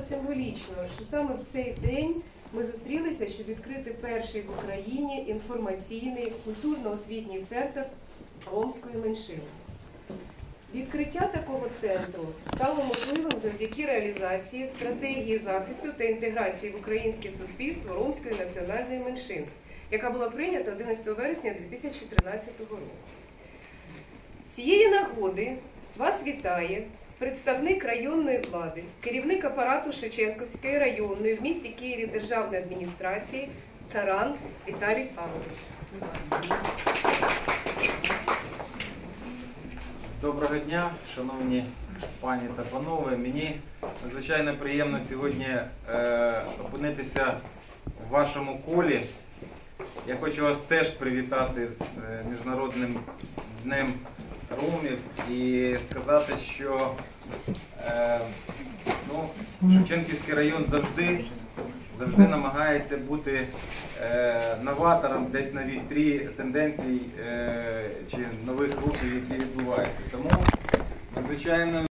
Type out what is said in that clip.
символічно, що саме в цей день ми зустрілися, щоб відкрити перший в Україні інформаційний культурно-освітній центр ромської меншини. Відкриття такого центру стало можливим завдяки реалізації стратегії захисту та інтеграції в українське суспільство ромської національної меншини, яка була прийнята 11 вересня 2013 року. З цієї нагоди вас вітає представник районної влади, керівник апарату Шевченківської районної в місті Києві державної адміністрації Царан Віталій Павлович. Доброго дня, шановні пані та панове. Мені надзвичайно приємно сьогодні е, опинитися в вашому колі. Я хочу вас теж привітати з е, Міжнародним днем Ромів і сказати, що е, ну, Шевченківський район завжди, завжди намагається бути е, новатором десь на вістрі тенденцій е, чи нових рухів, які відбуваються. Тому надзвичайно